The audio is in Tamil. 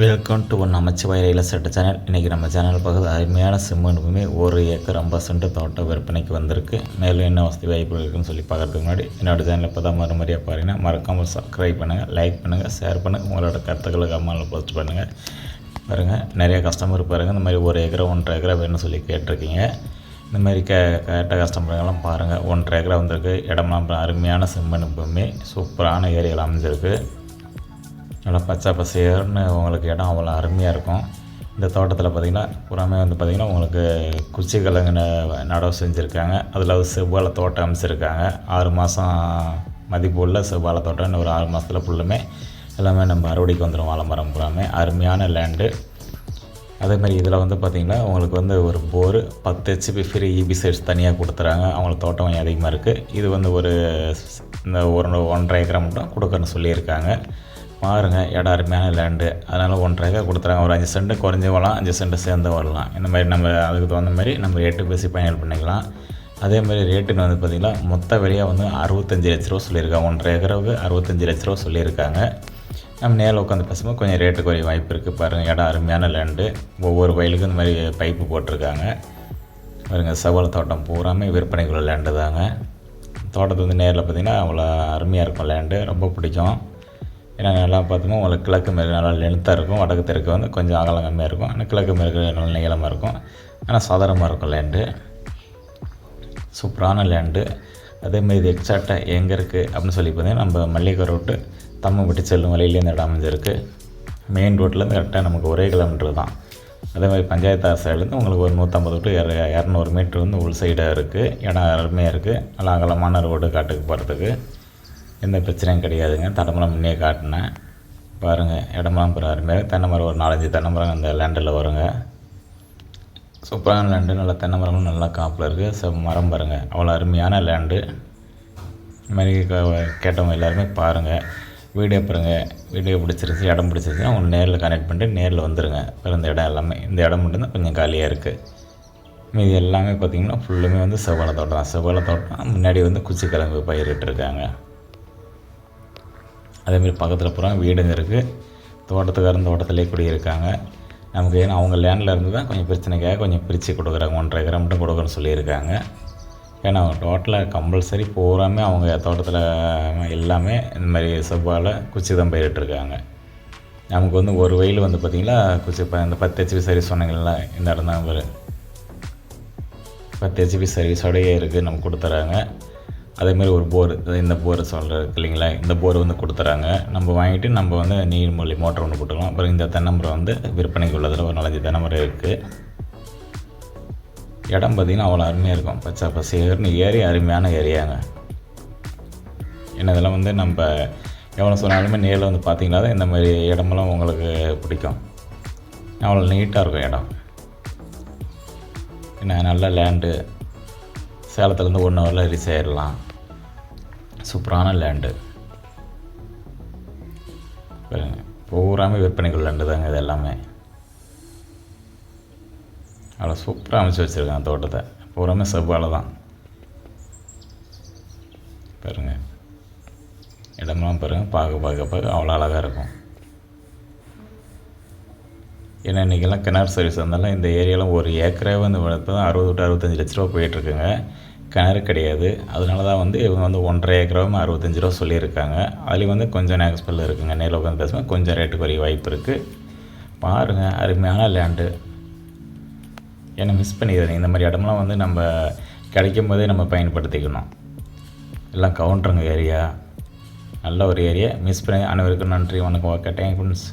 Welcome to one Namachivaya real estate channel இன்றைக்கி நம்ம சேனல் பகுதி அருமையான சிம்மனுக்குமே ஒரு ஏக்கர் ஐம்பது சென்ட் தோட்டம் விற்பனைக்கு வந்திருக்கு. மேலும் என்ன வசதி வாய்ப்பு இருக்குன்னு சொல்லி பார்க்கறதுக்கு முன்னாடி என்னோட சேனல் இப்போ தான் மறுமுறையாக பாருங்கன்னா மறக்காமல் சப்ஸ்கிரைப் பண்ணுங்கள் லைக் பண்ணுங்கள் ஷேர் பண்ணுங்கள் உங்களோட கருத்துக்களை கம்மாவில் போஸ்ட் பண்ணுங்கள் பாருங்கள் நிறைய கஸ்டமர் பாருங்கள் இந்த மாதிரி ஒரு ஏக்கரை ஒன்றரை ஏக்கரை வேணும்னு சொல்லி கேட்டிருக்கீங்க. இந்த மாதிரி கே கேட்ட கஸ்டமருங்கெல்லாம் பாருங்கள் ஒன்றரை ஏக்கரை வந்திருக்கு. இடம்லாம் அருமையான செம்மண் எப்பவுமே சூப்பரான ஏரியாவில் அமைஞ்சிருக்கு. நல்லா பச்சை பசேர்னு உங்களுக்கு இடம் அவ்வளோ அருமையாக இருக்கும். இந்த தோட்டத்தில் பார்த்திங்கன்னா புறாமே வந்து பார்த்திங்கன்னா உங்களுக்கு குச்சி கிழங்கு நடவு செஞ்சுருக்காங்க. அதில் வந்து செவ்வாழை தோட்டம் அமைச்சிருக்காங்க. ஆறு மாதம் மதிப்புள்ள செவ்வாழை தோட்டம் இன்னும் ஒரு ஆறு மாதத்தில் ஃபுல்லுமே எல்லாமே நம்ம அறுவடைக்கு வந்துடும் வாழை மரம் புறாமே அருமையான லேண்டு அதேமாதிரி இதில் வந்து பார்த்திங்கன்னா உங்களுக்கு வந்து ஒரு போர் பத்து ஹெச்பி ஃப்ரீ இபி சைட்ஸ் தனியாக கொடுத்துறாங்க. அவங்களுக்கு தோட்டம் அதிகமாக இருக்குது இது வந்து ஒரு இந்த ஒரு ஒன்றரை ஏக்கரை மட்டும் கொடுக்குறேன்னு சொல்லியிருக்காங்க. பாருங்கள் இடம் அருமையான லேண்டு அதனால் ஒன்றரை ஏக்கர் கொடுத்துறாங்க. ஒரு அஞ்சு சென்ட் குறைஞ்சி வரலாம் அஞ்சு சென்ட் சேர்ந்து வரலாம். இந்த மாதிரி நம்ம அதுக்கு தகுந்த மாதிரி நம்ம ரேட்டு பேசி பயணம் பண்ணிக்கலாம். அதே மாதிரி ரேட்டுன்னு வந்து பார்த்திங்கன்னா மொத்த விலையாக வந்து அறுபத்தஞ்சு லட்ச ரூபா சொல்லியிருக்காங்க. ஒன்றரை ஏக்கருக்கு அறுபத்தஞ்சு லட்ச ரூபா சொல்லியிருக்காங்க. நம்ம நேரில் உட்காந்து பேசும்போது கொஞ்சம் ரேட்டு குறைய வாய்ப்பு இருக்குது பாருங்கள் இடம் அருமையான லேண்டு ஒவ்வொரு வயலுக்கும் இந்த மாதிரி பைப்பு போட்டிருக்காங்க. பாருங்கள் செவ்வல் தோட்டம் பூராமே விற்பனைக்குள்ள லேண்டு தாங்க. தோட்டத்தை வந்து நேரில் பார்த்திங்கன்னா அவ்வளோ அருமையாக இருக்கும் லேண்டு ரொம்ப பிடிக்கும். ஏன்னா நல்லா பார்த்தோம்னா உங்களுக்கு கிழக்கு மேற்கு நல்லா லென்த்தாக இருக்கும் வடக்கு தெற்கு வந்து கொஞ்சம் அகலம் கம்மியாக இருக்கும். ஆனால் கிழக்கு மேற்கு நல்ல நீளமாக இருக்கும். ஆனால் சாதாரணமாக இருக்கும் லேண்டு சூப்பரான லேண்டு அதேமாதிரி இது எக்ஸாக்டாக எங்கே இருக்குது அப்படின்னு சொல்லி பார்த்தீங்கன்னா நம்ம மல்லிகை ரோட்டு தம்மம்பட்டி செல்லும் வழியிலேருந்து இடம் அமைஞ்சிருக்கு. மெயின் ரோட்லேருந்து கரெக்டாக நமக்கு ஒரே கிலோமீட்டர் தான். அதே மாதிரி பஞ்சாயத்து ஆர் சைட்லேருந்து உங்களுக்கு ஒரு நூற்றம்பது டு இர இரநூறு மீட்ரு வந்து உள் சைடாக இருக்குது இடம் அருமையாக இருக்குது நல்லா அகலமான ரோடு காட்டுக்கு போகிறதுக்கு எந்த பிரச்சனையும் கிடையாதுங்க. தடமரம் முன்னே காட்டினேன். பாருங்கள் இடமெல்லாம் பிற அருமையாக தென்னை மரம் ஒரு நாலஞ்சு தென்னை மரம் அந்த லேண்டில் வருங்க. சூப்பரான லேண்டு நல்லா தென்னை மரமும் நல்லா காப்பில் இருக்குது ச மரம் பாருங்கள் அவ்வளோ அருமையான லேண்டு இது மாதிரி க- கேட்டவங்க எல்லாருமே பாருங்கள் வீடியோ பாருங்கள் வீடியோ பிடிச்சிருச்சு இடம் பிடிச்சிருச்சு அவங்க நேரில் கனெக்ட் பண்ணிட்டு நேரில் வந்துடுங்க இந்த இடம் எல்லாமே இந்த இடம் மட்டும்தான் கொஞ்சம் காலியாக இருக்குது மீதி எல்லாமே பார்த்திங்கன்னா ஃபுல்லுமே வந்து செவ்வாழை தோட்டம் தான். செவ்வாழை தோட்டம் முன்னாடி வந்து குச்சிக்கிழங்கு பயிரிட்டுருக்காங்க. அதேமாரி பக்கத்தில் பூரா வீடுங்க இருக்குது தோட்டத்துக்காரன் தோட்டத்திலே குடியிருக்காங்க. நமக்கு ஏன்னா அவங்க லேண்டில் இருந்து தான் கொஞ்சம் பிரச்சனைக்காக கொஞ்சம் பிரித்து கொடுக்குறாங்க. ஒன்றரை ஏக்கரை மட்டும் கொடுக்குறேன்னு சொல்லியிருக்காங்க. ஏன்னா டோட்டலாக கம்பல்சரி பூராமே அவங்க தோட்டத்தில் எல்லாமே இந்த மாதிரி செவ்வாழை குச்சி தான் பயிரிட்டுருக்காங்க நமக்கு வந்து ஒரு வயல் வந்து பார்த்திங்கன்னா குச்சி இப்போ இந்த பத்து ஹெச்பி சர்வீஸ் சொன்னீங்கல்ல இந்த இடம் தான் பத்து ஹெச்பி சர்வீஸோடயே இருக்குது நமக்கு கொடுத்துறாங்க. அதேமாரி ஒரு போர் இந்த போர் சொல்கிறது இல்லைங்களா? இந்த போர் வந்து கொடுத்துறாங்க. நம்ம வாங்கிட்டு நம்ம வந்து நீர்மூழ்கி மோட்டர் ஒன்று போட்டுக்கலாம். அப்புறம் இந்த தென்னமரம் வந்து விற்பனைக்கு உள்ளதில் ஒரு நாலஞ்சு தென்னமரம் இருக்குது இடம் பார்த்திங்கன்னா அவ்வளோ அருமையாக இருக்கும். பச்சை பசேர்னு ஏரி அருமையான ஏரியாங்க. என்ன இதெல்லாம் வந்து நம்ம எவ்வளோ சொன்னாலுமே நேரில் வந்து பார்த்திங்கனா தான் இந்த மாதிரி இடமெல்லாம் உங்களுக்கு பிடிக்கும். அவ்வளோ நீட்டாக இருக்கும் இடம். ஏன்னா நல்ல லேண்டு சேலத்துலேருந்து ஒன் ஹவரில் ரீச் ஆயிடலாம் சூப்பரான லேண்டு பாருங்க பூராமே விற்பனைகள் லேண்டு தாங்க இது எல்லாமே. அவ்வளோ சூப்பராக அமைச்சு வச்சுருக்காங்க தோட்டத்தை. பூராமே செவ்வாழை தான். பாருங்க இடமெல்லாம் பாருங்கள் பார்க்க பார்க்க பார்க்க அவ்வளோ அழகாக இருக்கும். ஏன்னா இன்றைக்கெல்லாம் கிணறு சர்வீஸ் வந்தாலும் இந்த ஏரியாவில் ஒரு ஏக்கரே வந்து இப்போ தான் அறுபது டு அறுபத்தஞ்சு லட்ச ரூபா போயிட்டுருக்குங்க கிணறு கிடையாது. அதனால தான் வந்து இவங்க வந்து ஒன்றரை ஏக்கராவும் அறுபத்தஞ்சு ரூபா சொல்லியிருக்காங்க. அதுலேயும் வந்து கொஞ்சம் நேக்ஸ்பெல் இருக்குங்க. நேரில் உட்காந்து பேசுவேன் கொஞ்சம் ரேட்டு குறைய வாய்ப்பு இருக்குது பாருங்கள் அருமையான லேண்டு ஏன்னா மிஸ் பண்ணிடுறேன் இந்த மாதிரி இடம்லாம் வந்து நம்ம கிடைக்கும் போதே நம்ம பயன்படுத்திக்கணும். எல்லாம் கவுண்டருங்க ஏரியா நல்ல ஒரு ஏரியா மிஸ் பண்ணி அனைவருக்கும் நன்றி. வணக்கம். Okay thank friends